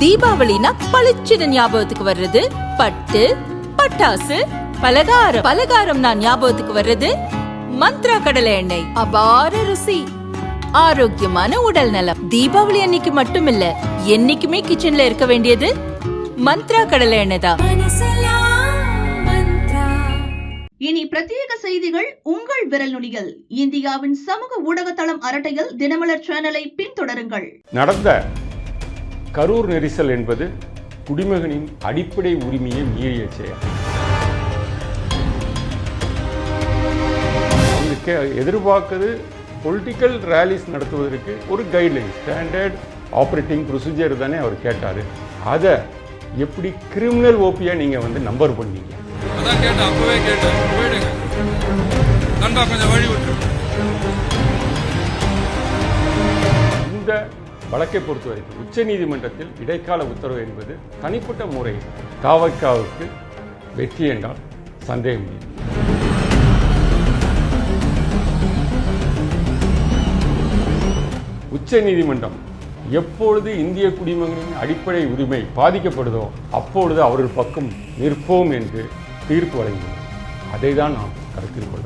தீபாவளினா பளிச்சுன்னு ஞாபகத்துக்கு வர்றது. பட்டு பட்டாசு பலகாரம். பலகாரம் நான் ஞாபகத்துக்கு வர்றது. மந்த்ரா கடலை எண்ணெய். அபார ருசி. ஆரோக்கியமான உடல் நலம். தீபாவளி அன்னைக்கு மட்டும் இல்ல என்னைக்குமே கிச்சன்ல இருக்க வேண்டியது மந்த்ரா கடலை எண்ணெய் தான். இனி பிரத்யேக செய்திகள் உங்கள் விரல் நுனிகள். இந்தியாவின் சமூக ஊடக தளம் அரட்டையில் தினமலர் சேனலை பின்தொடருங்கள். நடந்த கரூர் நெரிசல் என்பது குடிமகனின் அடிப்படை உரிமையை மீறிய செயல். அவங்க கே- எதிர்பார்க்குறது பொலிட்டிக்கல் ரேலிஸ் நடத்துவதற்கு ஒரு கைட்லைன் ஸ்டாண்டர்ட் ஆப்ரேட்டிங் ப்ரொசீஜர் தானே அவர் கேட்டார். அதை எப்படி கிரிமினல் ஓபியாக நீங்கள் வந்து நம்பர் பண்ணீங்க? இந்த வழக்கை பொறுத்த வரைக்கும் உச்சநீதிமன்றத்தில் இடைக்கால உத்தரவு என்பது தனிப்பட்ட முறையில் தாவக்காவுக்கு வெற்றி என்றால் சந்தேகம் இல்லை. உச்சநீதிமன்றம் எப்பொழுது இந்திய குடிமகனின் அடிப்படை உரிமை பாதிக்கப்படுதோ அப்பொழுது அவர்கள் பக்கம் நிற்போம் என்று தீர்ப்பு வழங்கினோம் அதை தான் நாம் கருத்தில் கொள்ள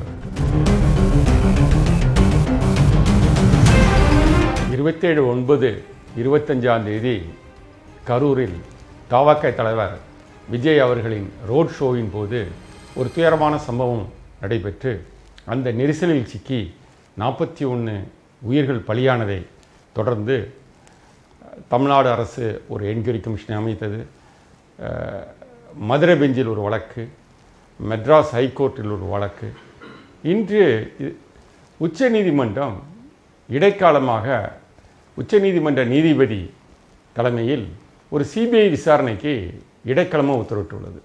இருபத்தேழு ஒன்பது இருபத்தஞ்சாம் தேதி கரூரில் தாவாக்கை தலைவர் விஜய் அவர்களின் ரோட் ஷோவின் போது ஒரு துயரமான சம்பவம் நடைபெற்று அந்த நெரிசலில் சிக்கி நாற்பத்தி ஒன்று உயிர்கள் பலியானதை தொடர்ந்து தமிழ்நாடு அரசு ஒரு என்கொயரி கமிஷனை அமைத்தது. மதுரை பெஞ்சில் ஒரு வழக்கு மெட்ராஸ் ஹைகோர்ட்டில் ஒரு வழக்கு. இன்று உச்சநீதிமன்றம் இடைக்காலமாக உச்சநீதிமன்ற நீதிபதி தலைமையில் ஒரு சிபிஐ விசாரணைக்கு இடைக்காலமாக உத்தரவிட்டுள்ளது.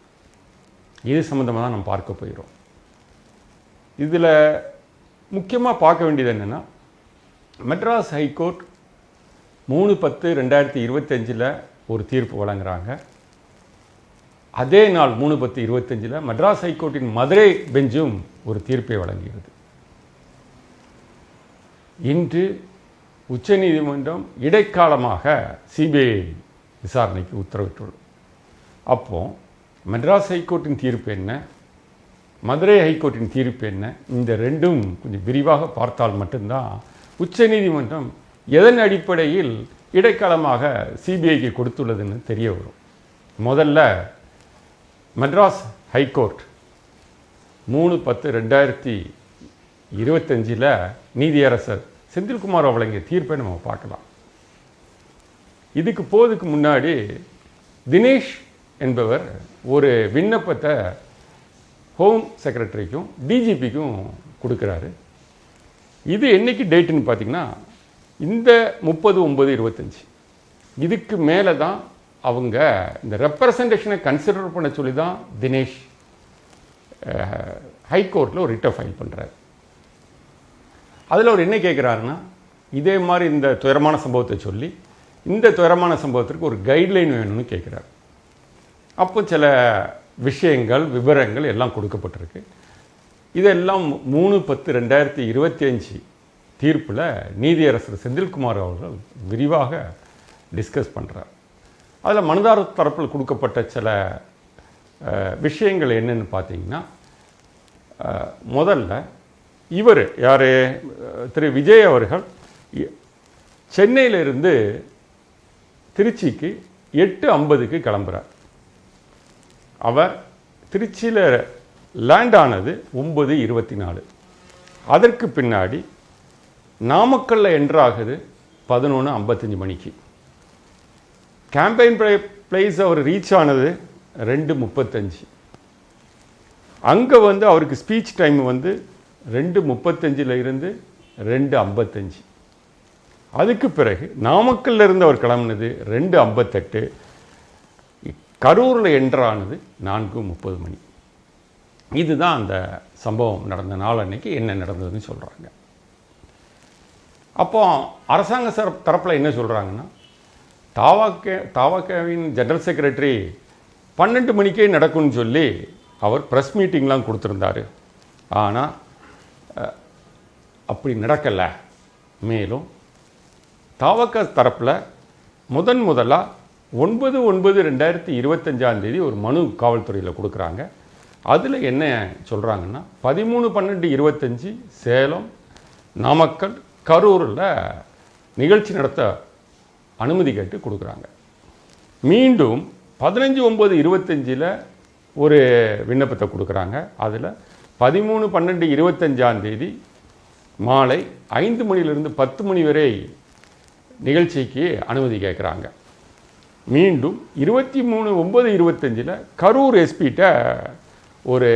இது சம்மந்தமாக தான் நம்ம பார்க்க போயிடும் இதில் முக்கியமாக பார்க்க வேண்டியது என்னென்னா மெட்ராஸ் ஹைகோர்ட் மூணு பத்து ரெண்டாயிரத்தி இருபத்தஞ்சில் ஒரு தீர்ப்பு வழங்குகிறாங்க அதே நாள் மூணு பத்து இருபத்தஞ்சில் மெட்ராஸ் ஹைகோர்ட்டின் மதுரை பெஞ்சும் ஒரு தீர்ப்பை வழங்குகிறது இன்று உச்சநீதிமன்றம் இடைக்காலமாக சிபிஐ விசாரணைக்கு உத்தரவிட்டுள்ளது. அப்போது மெட்ராஸ் ஹைகோர்ட்டின் தீர்ப்பு என்ன? மதுரை ஹைகோர்ட்டின் தீர்ப்பு என்ன? இந்த ரெண்டும் கொஞ்சம் விரிவாக பார்த்தால் மட்டும்தான் உச்சநீதிமன்றம் எதன் அடிப்படையில் இடைக்காலமாக சிபிஐக்கு கொடுத்துள்ளதுன்னு தெரிய வரும். முதல்ல மெட்ராஸ் ஹைகோர்ட் மூணு பத்து ரெண்டாயிரத்தி இருபத்தஞ்சில் நீதியரசர் செந்தில்குமார் வழங்கிய தீர்ப்பை நம்ம பார்க்கலாம். இதுக்கு போதுக்கு முன்னாடி தினேஷ் என்பவர் ஒரு விண்ணப்பத்தை ஹோம் செக்ரட்டரிக்கும் டிஜிபிக்கும் கொடுக்குறாரு. இது என்னைக்கு டேட்டுன்னு பார்த்தீங்கன்னா இந்த முப்பது ஒம்பது இருபத்தஞ்சி. இதுக்கு மேலே தான் அவங்க இந்த ரெப்ரசன்டேஷனை கன்சிடர் பண்ண சொல்லி தான் தினேஷ் ஹைகோர்ட்டில் ஒரு ரிட்டை ஃபைல் பண்ணுறாரு அதில் அவர் என்ன கேட்குறாருன்னா இதே மாதிரி இந்த துயரமான சம்பவத்தை சொல்லி இந்த துயரமான சம்பவத்திற்கு ஒரு கைட்லைன் வேணும்னு கேட்குறாரு அப்போ சில விஷயங்கள் விவரங்கள் எல்லாம் கொடுக்கப்பட்டிருக்கு. இதெல்லாம் மூணு பத்து ரெண்டாயிரத்தி இருபத்தி அஞ்சு தீர்ப்பில் நீதியரசர் செந்தில்குமார் அவர்கள் விரிவாக டிஸ்கஸ் பண்ணுறார் அதில் மனதார தரப்பில் கொடுக்கப்பட்ட சில விஷயங்கள் என்னென்னு பார்த்தீங்கன்னா முதல்ல இவர் யார்? திரு விஜய் அவர்கள் சென்னையிலிருந்து திருச்சிக்கு எட்டு ஐம்பதுக்கு கிளம்புறார். அவர் திருச்சியில் லேண்ட் ஆனது ஒம்பது இருபத்தி நாலு. அதற்கு பின்னாடி நாமக்கல்ல என்ட்ராகுது பதினொன்று ஐம்பத்தஞ்சு மணிக்கு. கேம்பெயின் பிளேஸ் அவர் ரீச் ஆனது ரெண்டு முப்பத்தஞ்சு. அங்கே வந்து அவருக்கு ஸ்பீச் டைம் வந்து ரெண்டு முப்பத்தஞ்சில் இருந்து ரெண்டு ஐம்பத்தஞ்சு. அதுக்கு பிறகு நாமக்கல்ல இருந்து அவர் கிளம்புனது ரெண்டு ஐம்பத்தெட்டு. கரூரில் என்ட்ரானது நான்கு முப்பது மணி. இதுதான் அந்த சம்பவம் நடந்த நாள் அன்னைக்கு என்ன நடந்ததுன்னு சொல்கிறாங்க அப்போ அரசாங்க சார் தரப்பில் என்ன சொல்கிறாங்கன்னா தாவாக்கே தாவாக்காவின் ஜெனரல் செக்ரட்டரி பன்னெண்டு மணிக்கே நடக்கும்னு சொல்லி அவர் ப்ரெஸ் மீட்டிங்லாம் கொடுத்துருந்தாரு. ஆனால் அப்படி நடக்கலை. மேலும் தாவக்க தரப்பில் முதன் முதலாக ஒன்பது ஒன்பது ரெண்டாயிரத்தி இருபத்தஞ்சாந்தேதி ஒரு மனு காவல்துறையில் கொடுக்குறாங்க. அதில் என்ன சொல்கிறாங்கன்னா பதிமூணு பன்னெண்டு இருபத்தஞ்சி சேலம் நாமக்கல் கரூரில் நிகழ்ச்சி நடத்த அனுமதி கேட்டு கொடுக்குறாங்க. மீண்டும் பதினஞ்சு ஒம்பது இருபத்தஞ்சில் ஒரு விண்ணப்பத்தை கொடுக்குறாங்க. அதில் பதிமூணு பன்னெண்டு இருபத்தஞ்சாம் தேதி மாலை ஐந்து மணிலிருந்து பத்து மணி வரை நிகழ்ச்சிக்கு அனுமதி கேட்குறாங்க. மீண்டும் இருபத்தி மூணு ஒம்பது இருபத்தஞ்சில் கரூர் எஸ்பிகிட்ட ஒரு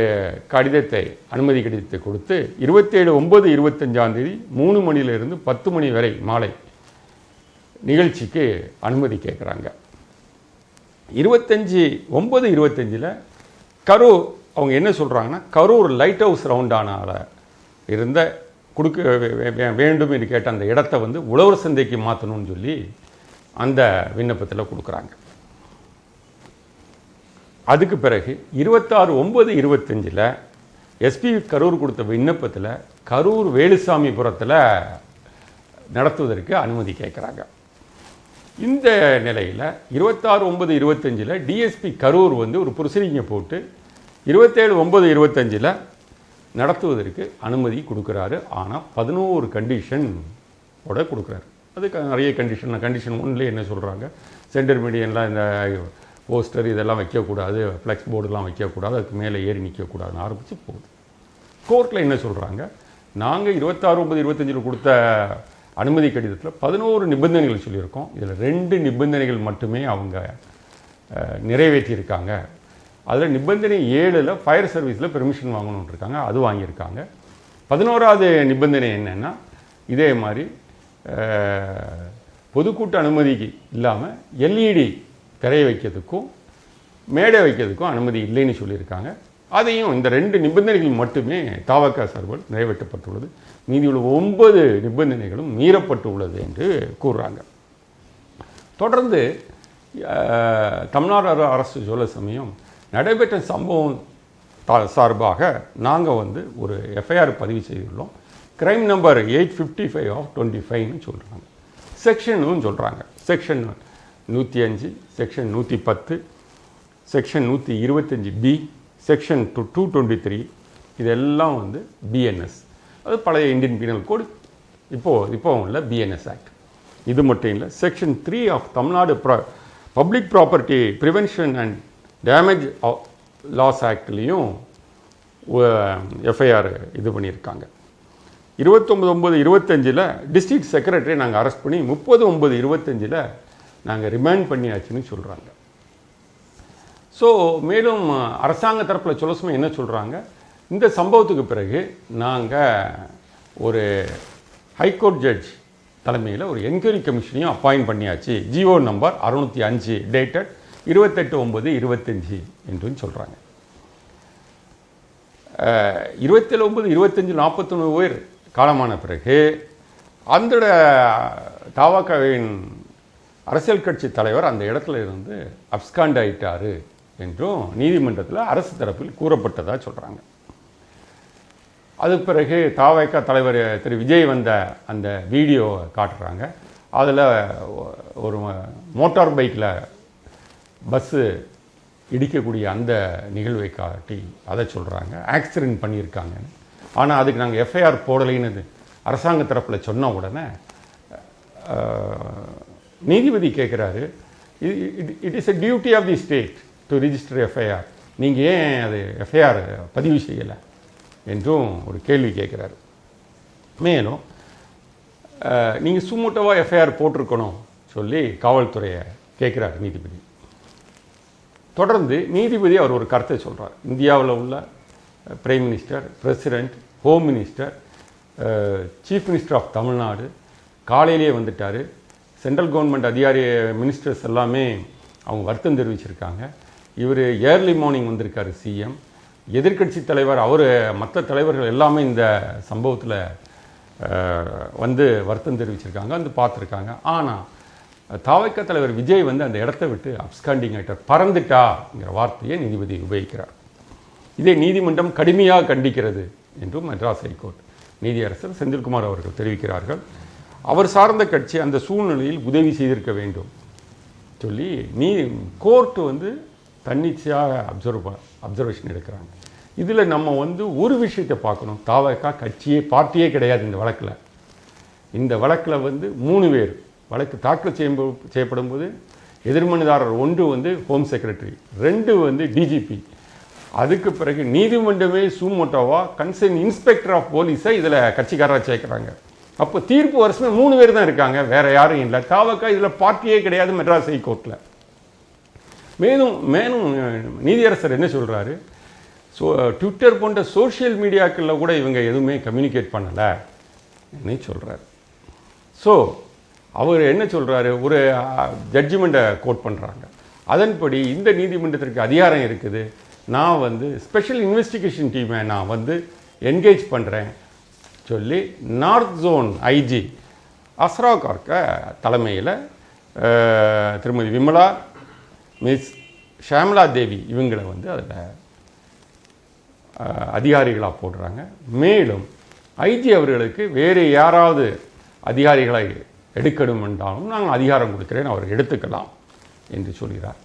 கடிதத்தை அனுமதி கடிதத்தை கொடுத்து இருபத்தேழு ஒம்பது இருபத்தஞ்சாம் தேதி மூணு மணியிலிருந்து பத்து மணி வரை மாலை நிகழ்ச்சிக்கு அனுமதி கேட்குறாங்க. இருபத்தஞ்சி ஒம்பது இருபத்தஞ்சில் கரூர் அவங்க என்ன சொல்கிறாங்கன்னா கரூர் லைட் ஹவுஸ் ரவுண்டானால இருந்த கொடுக்க வே- வே- வேண்டும் என்று கேட்ட அந்த இடத்த வந்து உழவர் சந்தைக்கு மாற்றணும்னு சொல்லி அந்த விண்ணப்பத்தில் கொடுக்குறாங்க. அதுக்கு பிறகு இருபத்தாறு ஒம்பது இருபத்தஞ்சில் எஸ்பி கரூர் கொடுத்த விண்ணப்பத்தில் கரூர் வேலுசாமிபுரத்தில் நடத்துவதற்கு அனுமதி கேட்குறாங்க. இந்த நிலையில் இருபத்தாறு ஒன்பது இருபத்தஞ்சில் டிஎஸ்பி கரூர் வந்து ஒரு ப்ரொசீடிங்கை போட்டு இருபத்தேழு ஒம்பது இருபத்தஞ்சில் நடத்துவதற்கு அனுமதி கொடுக்குறாரு. ஆனால் பதினோரு கண்டிஷன் ஓட கொடுக்குறாரு. அதுக்கு நிறைய கண்டிஷன் கண்டிஷன் ஒன்றுலேயே என்ன சொல்கிறாங்க சென்டர் மீடியன்லாம் இந்த போஸ்டர் இதெல்லாம் வைக்கக்கூடாது ஃப்ளெக்ஸ் போர்டுலாம் வைக்கக்கூடாது அதுக்கு மேலே ஏறி நிற்கக்கூடாதுன்னு ஆரம்பித்து போகுது. கோர்ட்டில் என்ன சொல்கிறாங்க நாங்கள் இருபத்தாறு ஒம்பது இருபத்தஞ்சில் கொடுத்த அனுமதி கடிதத்தில் பதினோரு நிபந்தனைகள் சொல்லியிருக்கோம். இதில் ரெண்டு நிபந்தனைகள் மட்டுமே அவங்க நிறைவேற்றியிருக்காங்க. அதில் நிபந்தனை ஏழில் ஃபயர் சர்வீஸில் பெர்மிஷன் வாங்கணும்னு இருக்காங்க. அது வாங்கியிருக்காங்க. பதினோராவது நிபந்தனை என்னென்னா இதே மாதிரி பொதுக்கூட்ட அனுமதிக்கு இல்லாமல் எல்இடி திரைய வைக்கிறதுக்கும் மேடை வைக்கிறதுக்கும் அனுமதி இல்லைன்னு சொல்லியிருக்காங்க. அதையும் இந்த ரெண்டு நிபந்தனைகள் மட்டுமே தாவக சார்பில் நிறைவேற்றப்பட்டுள்ளது. மீதியுள்ள ஒன்பது நிபந்தனைகளும் மீறப்பட்டு உள்ளது என்று கூறுறாங்க. தொடர்ந்து தமிழ்நாடு அரசு சொல்ல சமயம் நடைபெற்ற சம்பவம் சார்பாக நாங்கள் வந்து ஒரு எஃப்ஐஆர் பதிவு செய்துள்ளோம். Crime number eight fifty five of twenty ஃபைவ்னு சொல்கிறாங்க செக்ஷனும் சொல்கிறாங்க செக்ஷன் நூற்றி அஞ்சு செக்ஷன் நூற்றி பத்து செக்ஷன் நூற்றி இருபத்தஞ்சி B section two two twenty three இதெல்லாம் வந்து பிஎன்எஸ் அது பழைய இந்தியன் பீனல் கோடு இப்போது இப்போ உள்ள பிஎன்எஸ் ஆக்ட் இது மட்டும் இல்லை செக்ஷன் த்ரீ ஆஃப் தமிழ்நாடு ப்ரா public property prevention and damage loss ஆக்ட்லேயும் FIR இது பண்ணியிருக்காங்க. இருபத்தொம்பது ஒம்பது இருபத்தஞ்சில் டிஸ்ட்ரிக்ட் செக்ரட்டரி நாங்கள் அரெஸ்ட் பண்ணி முப்பது ஒம்பது இருபத்தஞ்சில் நாங்கள் ரிமைண்ட் பண்ணியாச்சுன்னு சொல்கிறாங்க ஸோ மேலும் அரசாங்க தரப்பில் சொல்ல சும்மா என்ன சொல்கிறாங்க இந்த சம்பவத்துக்கு பிறகு நாங்கள் ஒரு ஹைகோர்ட் ஜட்ஜ் தலைமையில் ஒரு என்கொயரி கமிஷனையும் அப்பாயிண்ட் பண்ணியாச்சு. ஜிஓ நம்பர் அறுநூற்றி அஞ்சு டேட்டட் இருபத்தெட்டு ஒம்பது இருபத்தஞ்சி என்றும் சொல்கிறாங்க இருபத்தேழு ஒம்பது இருபத்தஞ்சி நாற்பத்தொன்று பேர் காலமான பிறகு அந்த தாவாக்காவின் அரசியல் கட்சி தலைவர் அந்த இடத்துல இருந்து அப்ஸ்காண்ட் ஆயிட்டார் என்றும் நீதிமன்றத்தில் அரசு தரப்பில் கூறப்பட்டதாக சொல்கிறாங்க அது பிறகு தாவேக்கா தலைவர் திரு விஜய் வந்த அந்த வீடியோ காட்டுறாங்க. அதில் ஒரு மோட்டார் பைக்கில் பஸ்ஸு இடிக்கக்கூடிய அந்த நிகழ்வை காட்டி அதை சொல்கிறாங்க ஆக்சிடென்ட் பண்ணியிருக்காங்கன்னு. ஆனால் அதுக்கு நாங்கள் எஃப்ஐஆர் போடலைன்னு அரசாங்க தரப்பில் சொன்ன உடனே நீதிபதி கேட்குறாரு it is a duty of the state to register FIR நீங்கள் ஏன் அது எஃப்ஐஆர் பதிவு செய்யலை? என்றும் ஒரு கேள்வி கேட்குறாரு மேலும் நீங்கள் சுமூட்டவாக எஃப்ஐஆர் போட்டிருக்கணும் சொல்லி காவல்துறையை கேட்குறாரு நீதிபதி. தொடர்ந்து நீதிபதி அவர் ஒரு கருத்தை சொல்கிறார் இந்தியாவில் உள்ள prime minister president home minister chief minister of Tamil Nadu காலையிலேயே வந்துட்டார். சென்ட்ரல் கவர்மெண்ட் அதிகாரி மினிஸ்டர்ஸ் எல்லாமே அவங்க வருத்தம் தெரிவிச்சிருக்காங்க. இவர் ஏர்லி மார்னிங் வந்திருக்கார் சிஎம் எதிர்க்கட்சி தலைவர் அவர் மற்ற தலைவர்கள் எல்லாமே இந்த சம்பவத்தில் வந்து வருத்தம் தெரிவிச்சிருக்காங்க வந்து பார்த்துருக்காங்க. ஆனால் தாவைக்க தலைவர் விஜய் வந்து அந்த இடத்த விட்டு அப்ஸ்காண்டிங் ஆகிட்டார் பறந்துட்டாங்கிற வார்த்தையை நீதிபதி உபயோகிக்கிறார். இதை நீதிமன்றம் கடுமையாக கண்டிக்கிறது என்றும் மெட்ராஸ் ஹைகோர்ட் நீதியரசர் செந்தில்குமார் அவர்கள் தெரிவிக்கிறார்கள். அவர் சார்ந்த கட்சி அந்த சூழ்நிலையில் உதவி செய்திருக்க வேண்டும் சொல்லி நீ கோர்ட்டு வந்து தன்னிச்சையாக அப்சர்வ் அப்சர்வேஷன் எடுக்கிறாங்க. இதில் நம்ம வந்து ஒரு விஷயத்தை பார்க்கணும். தாவக்கா கட்சியே பார்ட்டியே கிடையாது இந்த வழக்கில். இந்த வழக்கில் வந்து மூணு பேர். வழக்கு தாக்கல் செய்யும் செய்யப்படும் போது எதிர்மனுதாரர் ஒன்று வந்து ஹோம் செக்ரட்டரி ரெண்டு வந்து டிஜிபி அதுக்கு பிறகு நீதிமன்றமே சூமோட்டோவா கன்சர்ன் இன்ஸ்பெக்டர் ஆஃப் போலீஸை இதில் கட்சிக்காரராக சேர்க்குறாங்க. அப்போ தீர்ப்பு வருஷமே மூணு பேர் தான் இருக்காங்க வேற யாரும் இல்லை. தாவக்கா இதில் பார்ட்டியே கிடையாது மெட்ராஸ் ஹைகோர்ட்டில் மேலும் மேலும் நீதியரசர் என்ன சொல்கிறாரு ஸோ ட்விட்டர் போன்ற சோஷியல் மீடியாக்களில் கூட இவங்க எதுவுமே கம்யூனிகேட் பண்ணலை. என்ன சொல்கிறாரு ஸோ அவர் என்ன சொல்கிறாரு ஒரு ஜட்ஜ்மெண்ட்டை கோட் பண்ணுறாங்க அதன்படி இந்த நீதிமன்றத்திற்கு அதிகாரம் இருக்குது. நான் வந்து ஸ்பெஷல் இன்வெஸ்டிகேஷன் டீமை நான் வந்து என்கேஜ் பண்ணுறேன் சொல்லி north zone IG Asra Garg தலைமையில் திருமதி விமலா மிஸ் ஷாம்லா தேவி இவங்களை வந்து அதில் அதிகாரிகளாக போடுறாங்க. மேலும் ஐஜி அவர்களுக்கு வேறு யாராவது அதிகாரிகளை எடுக்கணும் என்றாலும் நாங்கள் அதிகாரம் கொடுக்கிறேன் அவர் எடுத்துக்கலாம் என்று சொல்கிறார்.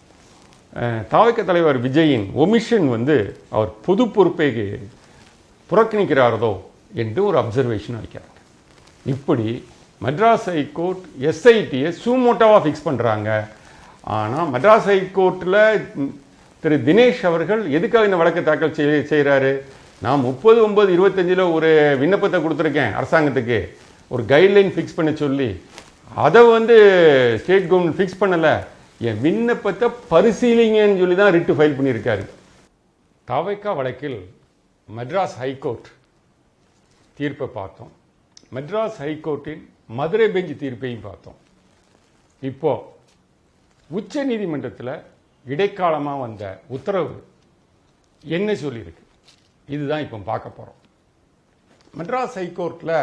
தாவக்க தலைவர் விஜயின் ஒமிஷன் வந்து அவர் பொது பொறுப்பை புறக்கணிக்கிறாரதோ என்று ஒரு அப்சர்வேஷன் வைக்கிறாங்க இப்படி மெட்ராஸ் ஹைகோர்ட் எஸ்ஐடியை சூமோட்டோவாக ஃபிக்ஸ் பண்ணுறாங்க ஆனால் மெட்ராஸ் ஹைகோர்ட்டில் திரு தினேஷ் அவர்கள் எதுக்காக இந்த வழக்கை தாக்கல் செய் செய்கிறாரு நான் முப்பது ஒம்பது இருபத்தஞ்சில் ஒரு விண்ணப்பத்தை கொடுத்துருக்கேன் அரசாங்கத்துக்கு. ஒரு கைட்லைன் ஃபிக்ஸ் பண்ண சொல்லி அதை வந்து ஸ்டேட் கவர்மெண்ட் ஃபிக்ஸ் பண்ணலை. என் விண்ணப்பத்தை பரிசீலிங்கன்னு சொல்லி தான் ரிட்டு ஃபைல் பண்ணியிருக்காரு. தாவைக்கா வழக்கில் மெட்ராஸ் ஹைகோர்ட் தீர்ப்பை பார்த்தோம். மெட்ராஸ் ஹைகோர்ட்டின் மதுரை பெஞ்ச் தீர்ப்பையும் பார்த்தோம். இப்போ உச்ச நீதிமன்றத்தில் இடைக்காலமாக வந்த உத்தரவு என்ன சொல்லியிருக்கு? இதுதான் இப்போ பார்க்க போகிறோம் மெட்ராஸ் ஹைகோர்ட்டில்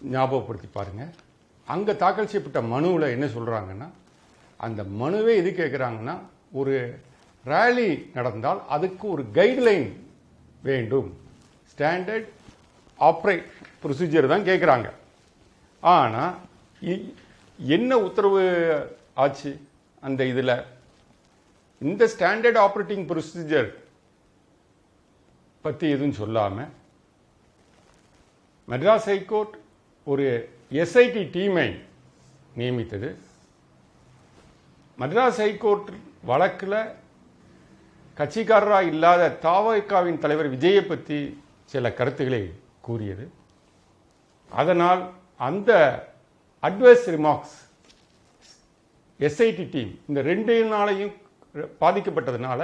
ஞாபகப்படுத்தி பாருங்கள் அங்கே தாக்கல் செய்யப்பட்ட மனுவில் என்ன சொல்கிறாங்கன்னா அந்த மனுவே எது கேட்குறாங்கன்னா ஒரு ரேலி நடந்தால் அதுக்கு ஒரு கைட்லைன் வேண்டும். ஸ்டாண்டர்ட் ஆப்ரேட் ப்ரொசீஜர் தான் கேட்குறாங்க ஆனால் என்ன உத்தரவு ஆச்சு அந்த இதில்? இந்த ஸ்டாண்டர்ட் ஆப்ரேட்டிங் ப்ரொசீஜர் பற்றி எதுவும் சொல்லாமல் மெட்ராஸ் ஹைகோர்ட் ஒரு எஸ்ஐடி டீமை நியமித்தது. மெட்ராஸ் ஹைகோர்ட் வழக்கில் கட்சிக்காரராக இல்லாத தாவகாவின் தலைவர் விஜயை பற்றி சில கருத்துக்களை கூறியது. அதனால் அந்த அட்வைஸ் ரிமார்க்ஸ் எஸ்ஐடி டீம் இந்த ரெண்டு நாளையும் பாதிக்கப்பட்டதுனால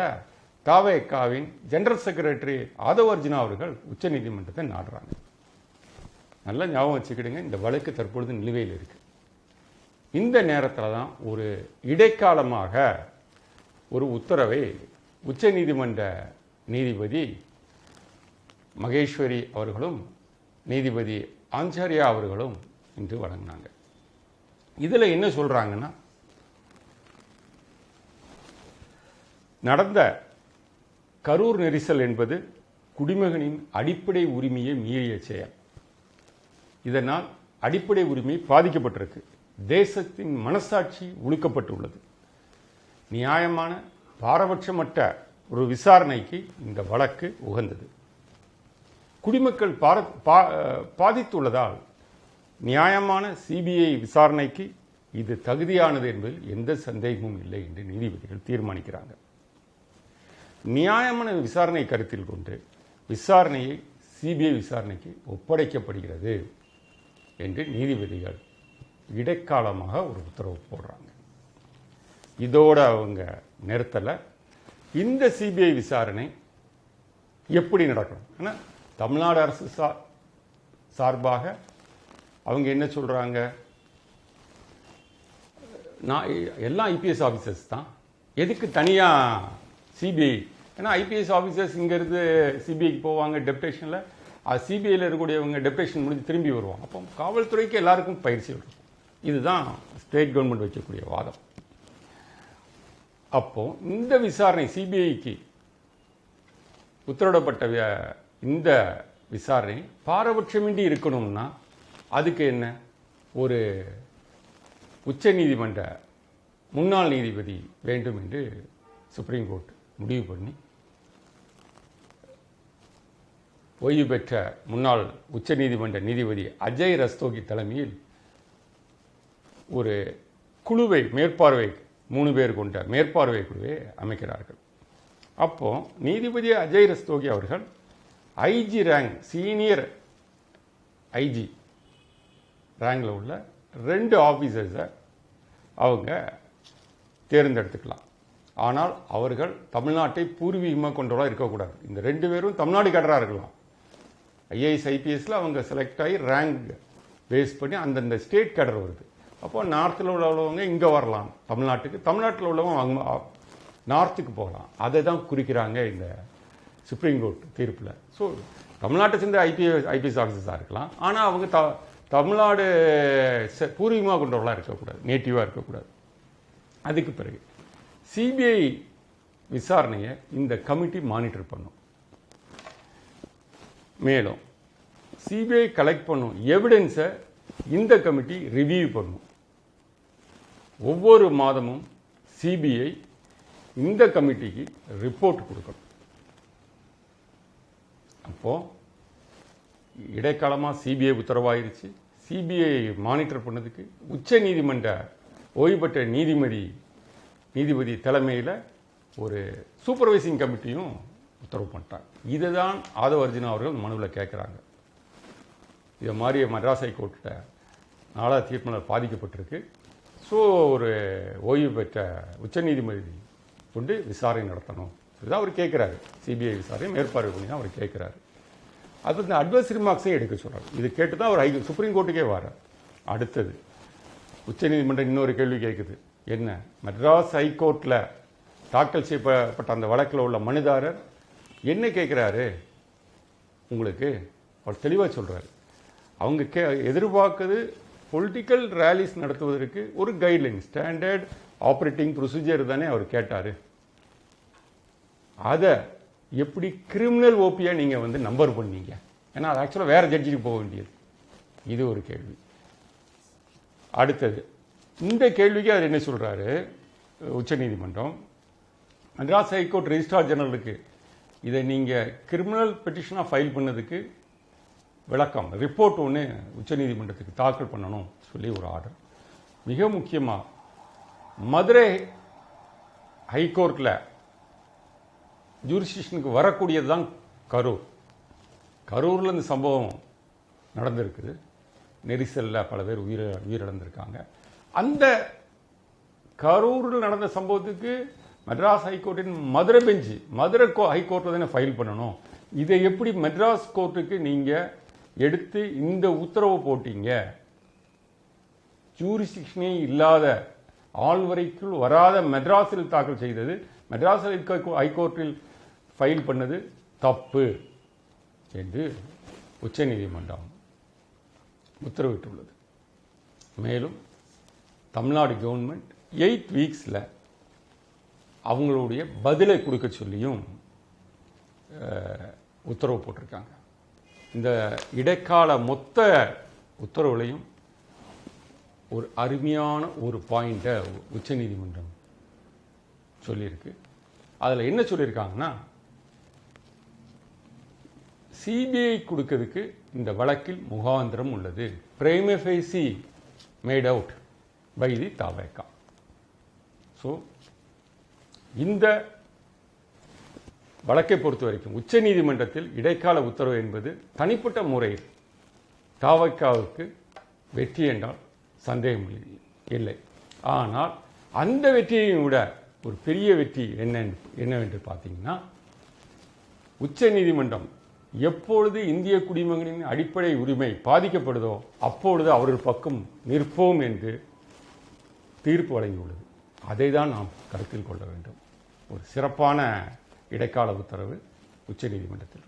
தாவேக்காவின் ஜெனரல் செக்ரட்டரி ஆதவ அர்ஜுனா அவர்கள் உச்சநீதிமன்றத்தை நாடுறாங்க. நல்லா ஞாபகம் வச்சுக்கிடுங்க இந்த வழக்கு தற்பொழுது நிலுவையில் இருக்குது இந்த நேரத்தில் தான் ஒரு இடைக்காலமாக ஒரு உத்தரவை உச்ச நீதிமன்ற நீதிபதி மகேஸ்வரி அவர்களும் நீதிபதி ஆஞ்சாரியா அவர்களும் இன்று வழங்கினாங்க. இதில் என்ன சொல்கிறாங்கன்னா நடந்த கரூர் நெரிசல் என்பது குடிமகனின் அடிப்படை உரிமையை மீறிய செயல். இதனால் அடிப்படை உரிமை பாதிக்கப்பட்டிருக்கு. தேசத்தின் மனசாட்சி ஒழுக்கப்பட்டுள்ளது. நியாயமான பாரபட்சமற்ற ஒரு விசாரணைக்கு இந்த வழக்கு உகந்தது. குடிமக்கள் பார பா- பாதித்துள்ளதால் நியாயமான சிபிஐ விசாரணைக்கு இது தகுதியானது என்பதில் எந்த சந்தேகமும் இல்லை என்று நீதிபதிகள் தீர்மானிக்கிறாங்க. நியாயமான விசாரணை கருத்தில் கொண்டு விசாரணையை சிபிஐ விசாரணைக்கு ஒப்படைக்கப்படுகிறது. என்று நீதிபதிகள் இடைக்காலமாக ஒரு உத்தரவு போடுறாங்க. இதோட அவங்க நிறுத்தலை. இந்த சிபிஐ விசாரணை எப்படி நடக்கணும்? ஏன்னா தமிழ்நாடு அரசு சா சார்பாக அவங்க என்ன சொல்கிறாங்க நான் எல்லாம் ஐபிஎஸ் ஆஃபீஸர்ஸ் தான். எதுக்கு தனியாக சிபிஐ? ஏன்னா ஐபிஎஸ் ஆஃபீஸர்ஸ் இங்கேருந்து சிபிஐக்கு போவாங்க டெப்டேஷனில். சிபிஐயில் இருக்கக்கூடியவங்க டெப்ரேஷன் முடிஞ்சு திரும்பி வருவோம் அப்போ காவல்துறைக்கு எல்லாருக்கும் பயிற்சி இருக்கும் இதுதான் ஸ்டேட் கவர்மெண்ட் வைக்கக்கூடிய வாதம். அப்போது இந்த விசாரணை சிபிஐக்கு உத்தரவிடப்பட்ட இந்த விசாரணை பாரபட்சமின்றி இருக்கணும்னா அதுக்கு என்ன? ஒரு உச்ச நீதிமன்ற முன்னாள் நீதிபதி வேண்டும் என்று சுப்ரீம் கோர்ட் முடிவு பண்ணி ஓய்வு பெற்ற முன்னாள் உச்சநீதிமன்ற நீதிபதி அஜய் ரஸ்தோகி தலைமையில் ஒரு குழுவை மேற்பார்வை மூணு பேர் கொண்ட மேற்பார்வை குழுவை அமைக்கிறார்கள். அப்போ நீதிபதி அஜய் ரஸ்தோகி அவர்கள் ஐஜி ரேங்க் சீனியர் ஐஜி ரேங்கில் உள்ள ரெண்டு ஆஃபீஸர்ஸை அவங்க தேர்ந்தெடுத்துக்கலாம். ஆனால் அவர்கள் தமிழ்நாட்டை பூர்வீகமாக கொண்டவர்களாக இருக்கக்கூடாது. இந்த ரெண்டு பேரும் தமிழ்நாடு கடராக இருக்கலாம். ஐஏஎஸ் ஐபிஎஸ்ல அவங்க செலக்ட் ஆகி ரேங்க் பேஸ் பண்ணி அந்தந்த ஸ்டேட் கேடர் வருது. அப்போ நார்த்தில் உள்ளவங்க இங்கே வரலாம். தமிழ்நாட்டுக்கு தமிழ்நாட்டில் உள்ளவங்க அங்க நார்த்துக்கு போகலாம். அதை தான் குறிக்கிறாங்க இந்த சுப்ரீம் கோர்ட் தீர்ப்பில். ஸோ தமிழ்நாட்டை சேர்ந்த ஐபிஎஸ் ஐபிஎஸ் ஆஃபீஸர்ஸாக இருக்கலாம். ஆனால் அவங்க த தமிழ்நாடு ச பூர்வீகமாக கொண்டவர்களாக இருக்கக்கூடாது. நேட்டிவாக இருக்கக்கூடாது. அதுக்கு பிறகு சிபிஐ விசாரணையை இந்த கமிட்டி மானிட்டர் பண்ணும். மேலும் சிபிஐ கலெக்ட் பண்ணும் எவிடன்ஸை இந்த கமிட்டி ரிவ்யூ பண்ணும். ஒவ்வொரு மாதமும் சிபிஐ இந்த கமிட்டிக்கு ரிப்போர்ட் கொடுக்கணும். அப்போ இடைக்காலமாக சிபிஐ உத்தரவாயிருச்சு. சிபிஐ மானிட்டர் பண்ணதுக்கு உச்ச நீதிமன்ற ஓய்வு பெற்ற நீதிபதி நீதிபதி தலைமையில் ஒரு சூப்பர்வைசிங் கமிட்டியும் உத்தரவு பண்ணிட்டாங்க. இதுதான் ஆதவ அர்ஜுனா அவர்கள் மனுவில் கேட்குறாங்க. இதை மாதிரி மெட்ராஸ் ஹைகோர்ட்டில் நாளா தீர்ப்பினால் பாதிக்கப்பட்டிருக்கு. ஸோ ஒரு ஓய்வு பெற்ற உச்சநீதிமன்றி கொண்டு விசாரணை நடத்தணும். இதுதான் அவர் கேட்குறாரு. சிபிஐ விசாரணை மேற்பார்வை பண்ணி தான் அவர் கேட்குறாரு. அது இந்த அட்வைஸ் ரிமார்க்ஸையும் எடுக்க சொல்கிறார் இது கேட்டு தான் அவர் ஹை சுப்ரீம் கோர்ட்டுக்கே வரார் அடுத்தது உச்சநீதிமன்றம் இன்னொரு கேள்வி கேட்குது. என்ன? மெட்ராஸ் ஹைகோர்ட்டில் தாக்கல் செய்யப்பட்ட அந்த வழக்கில் உள்ள மனுதாரர் என்ன கேட்குறாரு உங்களுக்கு அவர் தெளிவாக சொல்கிறாரு அவங்க கே எதிர்பார்க்குறது பொலிட்டிக்கல் ரேலிஸ் நடத்துவதற்கு ஒரு கைட்லைன் ஸ்டாண்டர்ட் ஆப்ரேட்டிங் ப்ரொசீஜர் தானே அவர் கேட்டார். அதை எப்படி கிரிமினல் ஓபியாக நீங்கள் வந்து நம்பர் பண்ணீங்க? ஏன்னா அது ஆக்சுவலாக வேறு ஜட்ஜிக்கு போக வேண்டியது. இது ஒரு கேள்வி. அடுத்தது இந்த கேள்விக்கு அவர் என்ன சொல்கிறாரு உச்சநீதிமன்றம் மெட்ராஸ் ஹைகோர்ட் ரெஜிஸ்ட்ரார் ஜெனரலுக்கு இதை நீங்கள் கிரிமினல் பெட்டிஷனாக ஃபைல் பண்ணதுக்கு விளக்கம். ரிப்போர்ட் ஒன்று உச்சநீதிமன்றத்துக்கு தாக்கல் பண்ணணும் சொல்லி ஒரு ஆர்டர் மிக முக்கியமாக மதுரை ஹைகோர்ட்டில் ஜூரிஸ்டிஷனுக்கு வரக்கூடியது தான் கரூர். கரூரில் இந்த சம்பவம் நடந்திருக்குது. நெரிசலில் பல பேர் உயிர் உயிரிழந்திருக்காங்க. அந்த கரூரில் நடந்த சம்பவத்துக்கு மெட்ராஸ் ஹைகோர்ட்டின் மதுரை பெஞ்சு மதுரை கோ ஹைகோர்ட்டில் தானே ஃபைல் பண்ணணும். இதை எப்படி மெட்ராஸ் கோர்ட்டுக்கு நீங்கள் எடுத்து இந்த உத்தரவு போட்டீங்க? ஜூரிஸ்டிக்ஷனே இல்லாத ஆள்வரைக்குள் வராத மெட்ராஸில் தாக்கல் செய்தது மெட்ராஸ் ஹைகோர்ட்டில் ஃபைல் பண்ணது தப்பு என்று உச்சநீதிமன்றம் உத்தரவிட்டுள்ளது. மேலும் தமிழ்நாடு கவர்மெண்ட் எயிட் வீக்ஸில் அவங்களுடைய பதிலை கொடுக்க சொல்லியும் உத்தரவு போட்டிருக்காங்க. இந்த இடைக்கால மொத்த உத்தரவுலையும் ஒரு அருமையான ஒரு பாயிண்ட்டை உச்சநீதிமன்றம் சொல்லியிருக்கு. அதில் என்ன சொல்லியிருக்காங்கன்னா சிபிஐ கொடுக்கறதுக்கு இந்த வழக்கில் முகாந்திரம் உள்ளது. Prima facie made out by the TVK so இந்த வழக்கை பொறுத்த வரைக்கும் உச்சநீதிமன்றத்தில் இடைக்கால உத்தரவு என்பது தனிப்பட்ட முறையில் தாவக்காவுக்கு வெற்றி என்றால் சந்தேகம் இல்லை- இல்லை. ஆனால் அந்த வெற்றியையும் விட ஒரு பெரிய வெற்றி என்ன என்னவென்று பார்த்தீங்கன்னா உச்ச நீதிமன்றம் எப்பொழுது இந்திய குடிமகனின் அடிப்படை உரிமை பாதிக்கப்படுதோ அப்பொழுது அவர்கள் பக்கம் நிற்போம் என்று தீர்ப்பு வழங்கியுள்ளது. அதை தான் நாம் கருத்தில் கொள்ள வேண்டும். ஒரு சிறப்பான இடைக்கால உத்தரவு உச்சநீதிமன்றத்தில்